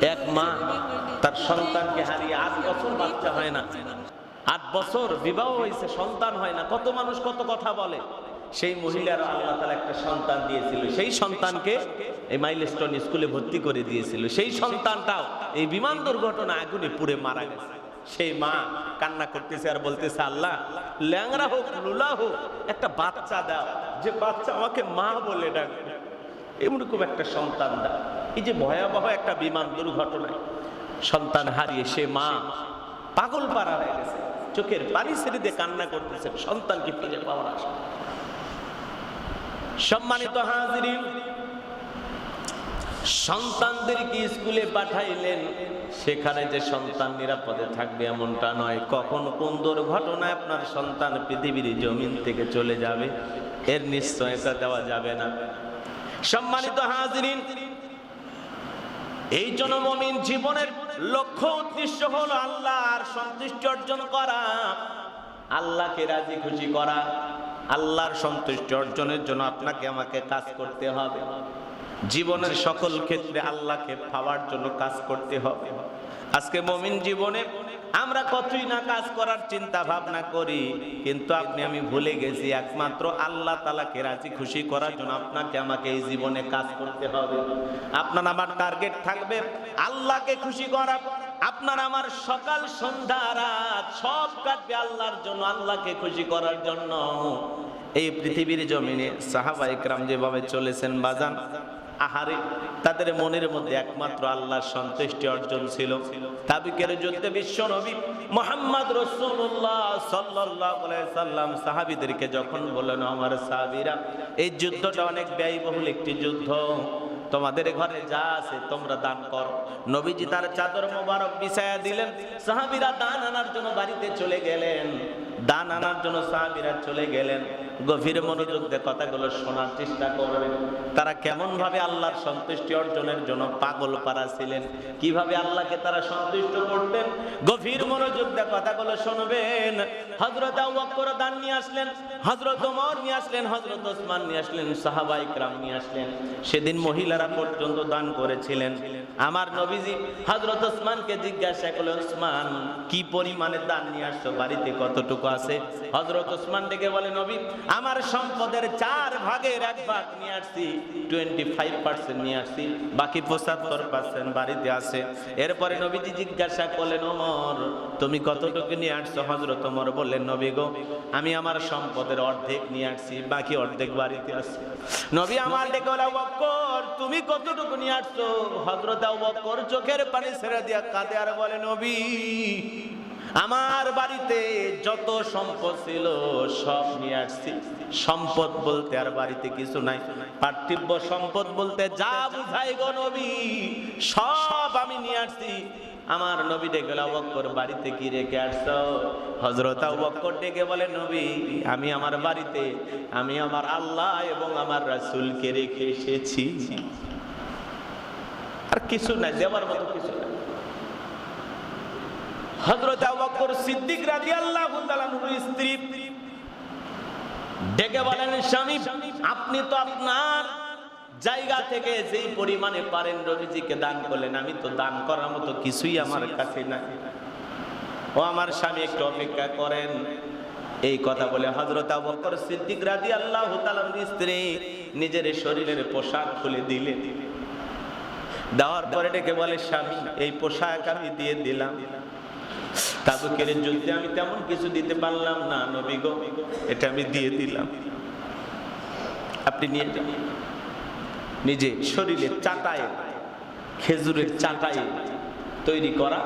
এক মা তার সন্তানকে হারিয়ে আট বছর বাচ্চা হয় না। আট বছর বিবাহ হয়েছে, সন্তান হয় না। কত মানুষ কত কথা বলে। সেই মহিলার আল্লাহ তালা একটা সন্তান দিয়েছিল। সেই সন্তানকে এই মাইলস্টোন স্কুলে ভর্তি করে দিয়েছিল। সেই সন্তানটাও এই বিমান দুর্ঘটনা আগুনে পুড়ে মারা গেছে। সেই মা কান্না করতেছে আর বলতেছে, আল্লাহ ল্যাংরা হোক, লুলা হোক, একটা বাচ্চা দাও। যে বাচ্চা আমাকে মা বলে ডাকবে। এরকম একটা সন্তান দাও। এই যে ভয়াবহ একটা বিমান দুর্ঘটনায় সন্তান হারিয়ে সে মা পাগল পাড়া হয়ে গেছে, চোখের পানি ছেড়ে কান্না করতেছে, সন্তানকে ফিরে পাওয়ার আশা। সম্মানিত হাজিরিন, সন্তানদেরকে স্কুলে পাঠাইলেন, সেখানে যে সন্তান নিরাপদে থাকবে এমনটা নয়। কখন কোন দুর্ঘটনায় আপনার সন্তান পৃথিবীর জমিন থেকে চলে যাবে, এর নিশ্চয়তা দেওয়া যাবে না। সম্মানিত হাজিরিন এই জন্য মমিন জীবনের লক্ষ্য উদ্দেশ্য হলো আল্লাহর সন্তুষ্টি অর্জন করা, আল্লাহকে রাজি খুশি করা। আল্লাহর সন্তুষ্টি অর্জনের জন্য আপনাকে আমাকে কাজ করতে হবে। জীবনের সকল ক্ষেত্রে আল্লাহকে পাওয়ার জন্য কাজ করতে হবে। আজকে মমিন জীবনে আমরা কতই না কাজ করার চিন্তা ভাবনা করি, কিন্তু আপনি, আমি ভুলে গেছি, একমাত্র আল্লাহ তালাকে রাজি খুশি করার জন্য আপনাকে, আমাকে এই জীবনে কাজ করতে হবে। আপনার আমার টার্গেট থাকবে আল্লাহকে খুশি করা। আপনার আমার সকাল, সন্ধ্যা, রাত সব কাটবে আল্লাহর জন্য, আল্লাহকে খুশি করার জন্য। এই পৃথিবীর জমিনে সাহাবা ইকরাম যেভাবে চলেছেন, বাজান আহারে, তাদের মনের মধ্যে একমাত্র আল্লাহর সন্তুষ্টি অর্জন ছিল। তাবিকের যুদ্ধে বিশ্ব নবী মোহাম্মদ রসুল্লাহ সাল্লাহ সাল্লাম সাহাবিদেরকে যখন বললেন, আমার সাহাবিরা, এই যুদ্ধটা অনেক ব্যয়বহুল একটি যুদ্ধ। তোমাদের ঘরে যা আছে তোমরা দান করো। নবীজি তার চাদর মোবারক বিছায়া দিলেন। সাহাবিরা দান আনার জন্য বাড়িতে চলে গেলেন। দান আনার জন্য সাহাবিরা চলে গেলেন। গভীর মনোযোগ দিয়ে কথাগুলো শোনার চেষ্টা করবেন তারা কেমন ভাবে আল্লাহর সন্তুষ্টি অর্জনের জন্য পাগল পারা ছিলেন? কীভাবে আল্লাহকে তারা সন্তুষ্ট করতেন? গভীর মনোযোগ দিয়ে কথাগুলো শুনবেন। হজরত দান নিয়ে আসলেন হজরত ওমর নিয়ে আসলেন হজরত ওসমান নিয়ে আসলেন, সাহাবা ইকরাম নিয়ে আসলেন। সেদিন মহিলারা পর্যন্ত দান করেছিলেন। আমার নবীজি হজরত ওসমানকে জিজ্ঞাসা করলেন, ওসমান, কি পরিমাণে দান নিয়ে আসছো? বাড়িতে কতটুকু আছে। হজরত ওসমান ডেকে বলে, নবী, আমার সম্পদের চার ভাগের এক ভাগ নিয়ে আসছি টোয়েন্টি ফাইভ পার্সেন্ট নিয়ে আসছি, বাকি পঁচাত্তর পার্সেন্ট বাড়িতে আছে। এরপরে নবীজি জিজ্ঞাসা করলেন, ওমর, তুমি কতটুকু নিয়ে আসছো? হজরত ওমর বললেন, নবী গো, আমি আমার সম্পদের অর্ধেক নিয়ে আসছি, বাকি অর্ধেক বাড়িতে আছে। নবী আমার ডেকে বলে বক্কর তুমি কতটুকু নিয়ে আসছো? হজরত বক্কর চোখের পানি ছেড়ে দিয়া কাঁদে আর বলে, নবী আমার বাড়িতে যত সম্পদ ছিল, সব নিয়ে আসছি। সম্পদ বলতে আর বাড়িতে কিছু নাই। পার্থিব্য সম্পদ বলতে যা বুঝাই গো নবী, সব আমি নিয়ে আসছি। আমার নবী ডেকে অবক্কর বাড়িতে কি রেখে আসছো? হজরত অবক্কর ডেকে বলে, নবী, আমি আমার বাড়িতে, আমি আমার আল্লাহ এবং আমার রাসূলকে রেখে এসেছি। আর কিছু নাই, দেওয়ার মতো কিছু নাই। হযরত আবু বকর সিদ্দিক রাদিয়াল্লাহু তাআলার স্ত্রী ডেকে বলেন আপনি তো আপনার জায়গা থেকে যেই পরিমাণে পারেন রবিজিকে দান করলেন, আমি তো দান করার মতো কিছুই আমার কাছে নাই। ও আমার স্বামী, একটু অপেক্ষা করেন। এই কথা বলে হজরত আবু বকর সিদ্দিক রাদিয়াল্লাহু তাআলার স্ত্রী নিজের শরীরের পোশাক খুলে দিলেন। দেওয়ার পরে ডেকে বলে, স্বামী, এই পোশাক আমি দিয়ে দিলাম। তাবুকের যুদ্ধে আমি তেমন কিছু দিতে পারলাম না, নবী গো। এটা আমি দিয়ে দিলাম। আপনি নিয়ে যান। নিজে শরীরে চাটায়, খেজুরের চাটায় তৈরি করা,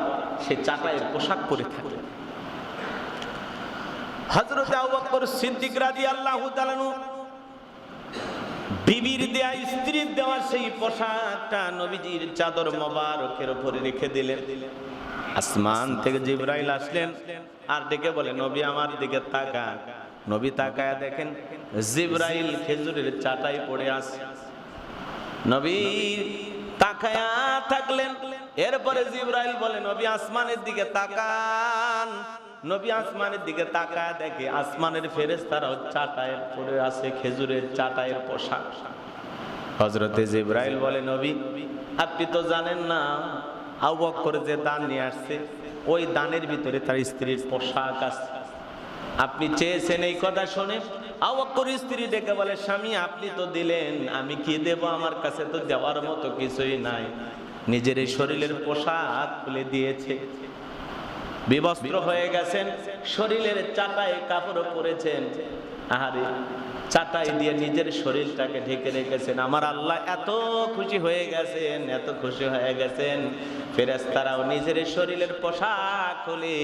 সে চাটায়ের পোশাক পরে থাকে। হজরত আবু বকর সিদ্দিক রাদিয়াল্লাহু তাআলা বিবির দেয়া, স্ত্রীর দেওয়া সেই পোশাকটা নবীজির চাদর মোবারকের উপরে রেখে দিলেন। আসমান থেকে জিব্রাইল আসলেন আর ডেকে বলে, নবী আমার দিকে তাকা নবী তাকায়া দেখেন জিব্রাইল খেজুরের চাটাই পড়ে আসে নবী তাকায়া থাকলেন। এরপরে জিব্রাইল বলে, নবী আসমানের দিকে তাকান। নবী আসমানের দিকে তাকায় দেখে আসমানের ফেরেশতারাও চাটায় পড়ে আছে, খেজুরের চাটায়ের পোশাক। হজরতে জিব্রাইল বলে, নবী, আপনি তো জানেন না আউ করে যে দান নিয়ে আসছে, ওই দানের ভিতরে তার স্ত্রীর পোশাক আছে। আপনি চেয়েছেন এই কথা শোনে? শুনে আওয়াক্কর স্ত্রী ডেকে বলে, স্বামী, আপনি তো দিলেন, আমি কি দেব? আমার কাছে তো দেওয়ার মতো কিছুই নাই। নিজের এই শরীরের পোশাক খুলে দিয়েছে। বিবস্ত্র হয়ে গেছেন, শরীরের চাটায় কাপড় পরেছেন। আহারে চাটাই দিয়ে নিজের শরীরটাকে ঢেকে রেখেছেন। আমার আল্লাহ এত খুশি হয়ে গেছেন, এত খুশি হয়ে গেছেন। ফেরেস্তারাও নিজের শরীরের পোশাক খুলে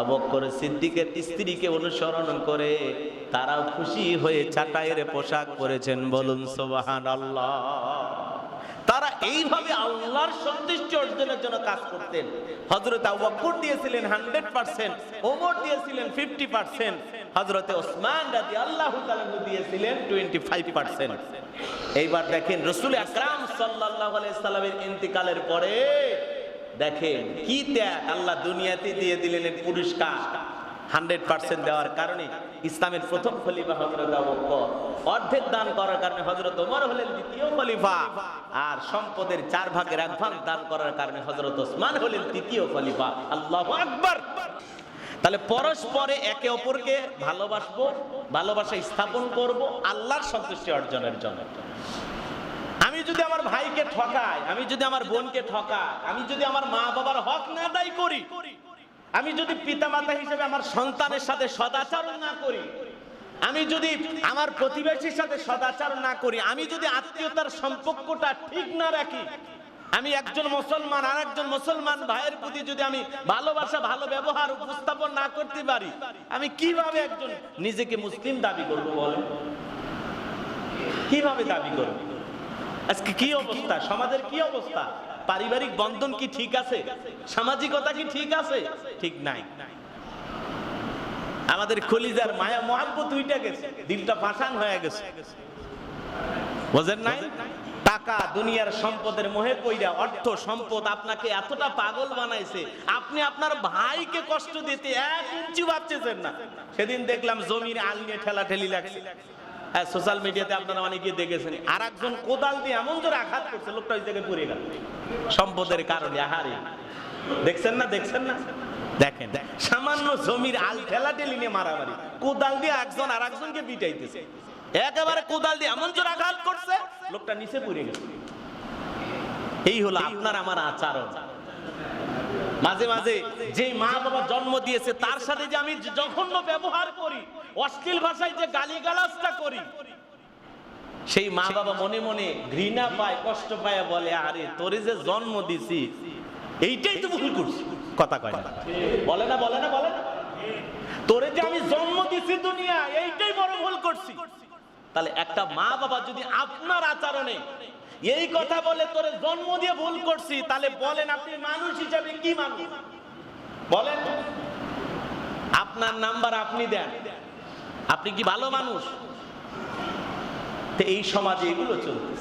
আবক্কর সিদ্দিকের স্ত্রীকে অনুসরণ করে তারাও খুশি হয়ে চাটাইয়ের পোশাক পরেছেন। বলুন সোবাহান আল্লাহ তারা এইভাবে আল্লাহর সন্তুষ্টি অর্জনের জন্য কাজ করতেন। হজরত আবুবকর দিয়েছিলেন হান্ড্রেড পার্সেন্ট, ওমর দিয়েছিলেন ফিফটি পার্সেন্ট হজরতে ওসমান রাজি আল্লাহ দিয়েছিলেন টোয়েন্টি ফাইভ পার্সেন্ট। এইবার দেখেন রসুল আকরাম সাল্লাহ সাল্লামের ইন্তিকালের পরে দেখেন কি ত্যাগ আল্লাহ দুনিয়াতে দিয়ে দিলেন পুরস্কার। হান্ড্রেড পার্সেন্ট দেওয়ার কারণে ইসলামের প্রথম খলিফা হজরত অর্ধেক দান করার কারণে হজরত ওমর হলেন দ্বিতীয় খলিফা। আর সম্পদের চার ভাগের এক ভাগ দান করার কারণে হজরত ওসমান হলেন তৃতীয় খলিফা। আল্লাহ আকবার! তাহলে পরস্পরে একে অপরকে ভালোবাসবো, ভালোবাসা স্থাপন করব, আল্লাহর সন্তুষ্টি অর্জনের জন্য। আমি যদি আমার ভাইকে ঠকাই, আমি যদি আমার বোনকে ঠকাই, আমি যদি আমার মা বাবার হক না আদায় করি আমি যদি পিতামাতা হিসেবে আমার সন্তানের সাথে সদাচরণ না করি, আমি যদি আমার প্রতিবেশীর সাথে সদাচরণ না করি, আমি যদি আত্মীয়তার সম্পর্কটা ঠিক না রাখি, আমি একজন মুসলমান আর একজন মুসলমান ভাইয়ের প্রতি যদি আমি ভালোবাসা, ভালো ব্যবহার, উপস্থাপন না করতে পারি, আমি কীভাবে একজন নিজেকে মুসলিম দাবি করব বলেন? কীভাবে দাবি করব? আজকে কি অবস্থা? সমাজের কি অবস্থা? পারিবারিক বন্ধন কি ঠিক আছে? সামাজিকতা কি ঠিক আছে? ঠিক নাই। আমাদের খলিজার মায়া, মহাব্বত উইটা গেছে। দিলটা ফাঁসান হয়ে গেছে। বোঝেন নাই? টাকা দুনিয়ার সম্পদের মোহে পইরা অর্থ সম্পদ আপনাকে এতটা পাগল বানাইছে, আপনি আপনার ভাইকে কষ্ট দিতে এক ইঞ্চি ভাবতেছেন না। সেদিন দেখলাম জমির আল নিয়ে ঠেলা ঠেলি লাগছে। হ্যাঁ সোশ্যাল মিডিয়াতে আপনারা অনেকে দেখেছেন আর একজন কোদাল দিয়ে এমন জোরে আঘাত করছে লোকটা ওই জায়গায় পড়ে গেল। সম্পদের কারণে আহারে। দেখছেন না দেখছেন না? দেখেন সামান্য জমির আল ঠেলা ঠেলি নিয়ে মারামারি। কোদাল দিয়ে একজন আর একজনকে পিটাইতেছে। একেবারে কোদাল দিয়ে এমন জোর আঘাত করছে লোকটা নিচে পড়ে গেছে এই হলো আপনার আমার আচরণ। মাঝে মাঝে যে মা বাবা জন্ম দিয়েছে, তার সাথে যে আমি জঘন্য ব্যবহার করি, অশ্লীল ভাষায় যে গালিগালাজটা করি, সেই মা বাবা মনে মনে ঘৃণা পায়, কষ্ট পায়, বলে, আরে, তোরে যে জন্ম দিছি, এইটাই তো ভুল করছি। কথা কয় না। বলে না বলে না বলে না। তোরে যে আমি জন্ম দিছি দুনিয়া এইটাই বড় ভুল করছি। তাহলে একটা মা বাবা যদি আপনার আচরণে এই কথা বলে তোরে জন্ম দিয়ে ভুল করছি, তাহলে বলেন আপনি মানুষ হিসাবে কি মানুষ? বলেন। আপনার নাম্বার আপনি দেন। আপনি কি ভালো মানুষ? তো এই সমাজে এগুলো চলতেছে।